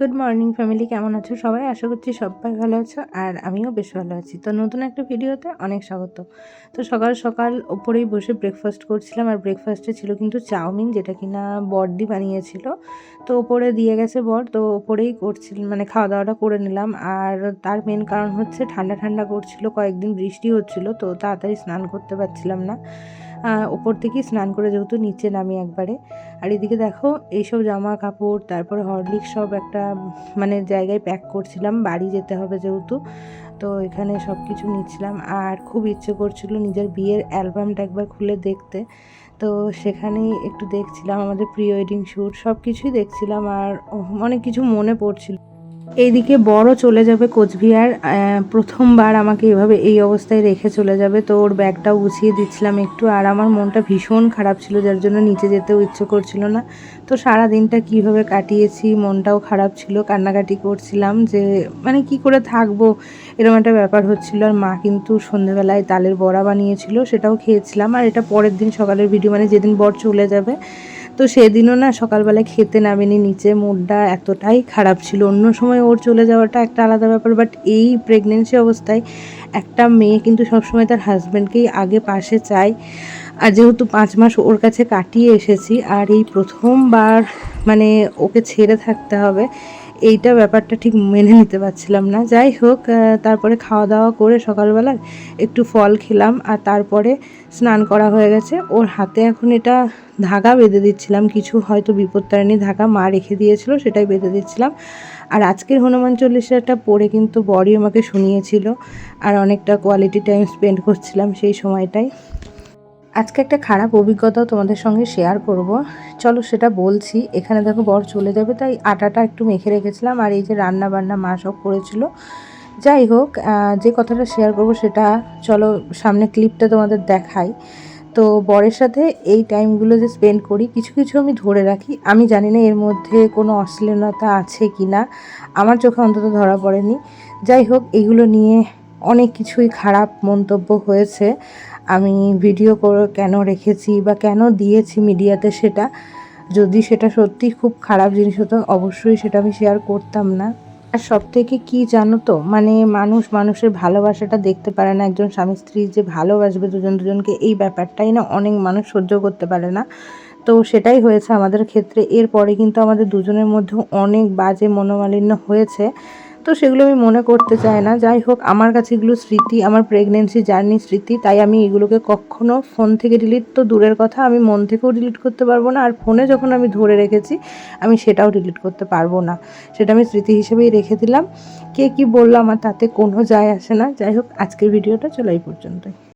Good morning family কেমন আছো সবাই? আশা করছি সবাই ভালো আছো আর আমিও বেশ ভালো আছি। তো নতুন একটা ভিডিওতে অনেক স্বাগত। তো সকাল সকাল ওপরেই বসে ব্রেকফাস্ট করছিলাম আর ব্রেকফাস্টে ছিল কিন্তু চাউমিন, যেটা কিনা বড়দি বানিয়েছিল। তো ওপরে দিয়ে গেছে বর, তো ওপরেই করছিল মানে খাওয়া দাওয়াটা করে নিলাম। আর তার মেন কারণ হচ্ছে ঠান্ডা ঠান্ডা করছিল, কয়েকদিন বৃষ্টি হচ্ছিল, তো তাড়াতাড়ি স্নান করতে পারছিলাম না। ওপর থেকেই স্নান করে যেহেতু নিচে নামি একবারে। আর এদিকে দেখো, এইসব জামা কাপড় তারপরে হরলিক্স সব একটা মানে জায়গায় প্যাক করছিলাম, বাড়ি যেতে হবে যেহেতু। তো এখানে সব কিছু নিচ্ছিলাম। আর খুব ইচ্ছে করছিল নিজের বিয়ের অ্যালবামটা একবার খুলে দেখতে। তো সেখানেই একটু দেখছিলাম, আমাদের প্রি ওয়েডিং শ্যুট সব কিছুই দেখছিলাম। আর অনেক কিছু মনে পড়ছিল। এইদিকে বড় চলে যাবে কোচবিহার প্রথমবার আমাকে এভাবে এই অবস্থায় রেখে চলে যাবে। তো ওর ব্যাগটাও গুছিয়ে দিচ্ছিলাম একটু, আর আমার মনটা ভীষণ খারাপ ছিল, যার জন্য নিচে যেতেও ইচ্ছে করছিল না। তো সারা দিনটা কীভাবে কাটিয়েছি, মনটাও খারাপ ছিল, কান্নাকাটি করছিলাম যে মানে কি করে থাকব এরকম একটা ব্যাপার হচ্ছিল। আর মা কিন্তু সন্ধেবেলায় তালের বড়া বানিয়েছিল, সেটাও খেয়েছিলাম। আর এটা পরের দিন সকালের ভিডিও মানে যেদিন বর চলে যাবে তো সেদিনও না সকালবেলায় খেতে নামেনি, নিচে মুডটা এতটাই খারাপ ছিল। অন্য সময় ওর চলে যাওয়াটা একটা আলাদা ব্যাপার বাট এই প্রেগনেন্সি অবস্থায় একটা মেয়ে কিন্তু সবসময় তার হাজব্যান্ডকেই আগে পাশে চায়। আর যেহেতু পাঁচ মাস ওর কাছে কাটিয়ে এসেছি, আর এই প্রথমবার মানে ওকে ছেড়ে থাকতে হবে এইটা ব্যাপারটা ঠিক মেনে নিতে পারছিলাম না। যাই হোক তারপরে খাওয়া দাওয়া করে সকালবেলায় একটু ফল খেলাম আর তারপরে স্নান করা হয়ে গেছে। ওর হাতে এখন এটা ধাগা বেঁধে দিচ্ছিলাম। কিছু হয়তো বিপত্তারিণী ধাগা মা রেখে দিয়েছিল, সেটাই বেঁধে দিচ্ছিলাম। আর আজকের হনুমান চল্লিশাটা পড়ে কিন্তু বডি আমাকে শুনিয়েছিল। আর অনেকটা কোয়ালিটি টাইম স্পেন্ড করছিলাম সেই সময়টাই আজকে একটা খারাপ অভিজ্ঞতাও তোমাদের সঙ্গে শেয়ার করব। চলো সেটা বলছি, এখানে দেখো বর চলে যাবে, তাই আটাটা একটু মেখে রেখেছিলাম আর এই যে রান্না বান্না মা সব করেছিল। যাই হোক যে কথাটা শেয়ার করব সেটা চলো সামনে ক্লিপটা তোমাদের দেখাই। তো বরের সাথে এই টাইমগুলো যে স্পেন্ড করি, কিছু কিছু আমি ধরে রাখি। আমি জানি না এর মধ্যে কোনো অশ্লীলতা আছে কি না আমার চোখে অন্তত ধরা পড়েনি। যাই হোক, এগুলো নিয়ে অনেক কিছুই খারাপ মন্তব্য হয়েছে। আমি ভিডিও করে কেন রেখেছি বা কেন দিয়েছি মিডিয়াতে সেটা, যদি সেটা সত্যি খুব খারাপ জিনিস হতো, অবশ্যই সেটা আমি শেয়ার করতাম না। আর সব থেকে কী জানো তো মানে মানুষ মানুষের ভালোবাসাটা দেখতে পারে না, একজন স্বামী স্ত্রী যে ভালোবাসবে দুজন দুজনকে, এই ব্যাপারটাই না অনেক মানুষ সহ্য করতে পারে না। তো সেটাই হয়েছে আমাদের ক্ষেত্রে, এরপরে কিন্তু আমাদের দুজনের মধ্যে অনেক বাজে মনোমালিন্য হয়েছে। তো সেগুলো আমি মনে করতে চাই না। যাই হোক, আমার কাছে এগুলো স্মৃতি, আমার প্রেগনেন্সি জার্নি স্মৃতি, তাই আমি এগুলোকে কখনো ফোন থেকে ডিলিট তো দূরের কথা, আমি মন থেকেও ডিলিট করতে পারব না। আর ফোনে যখন আমি ধরে রেখেছি, আমি সেটাও ডিলিট করতে পারব না। সেটা আমি স্মৃতি হিসেবেই রেখে দিলাম। কে কি বলল আমার তাতে কোনো যায় আসে না। যাই হোক, আজকের ভিডিওটা চলো এই পর্যন্তই।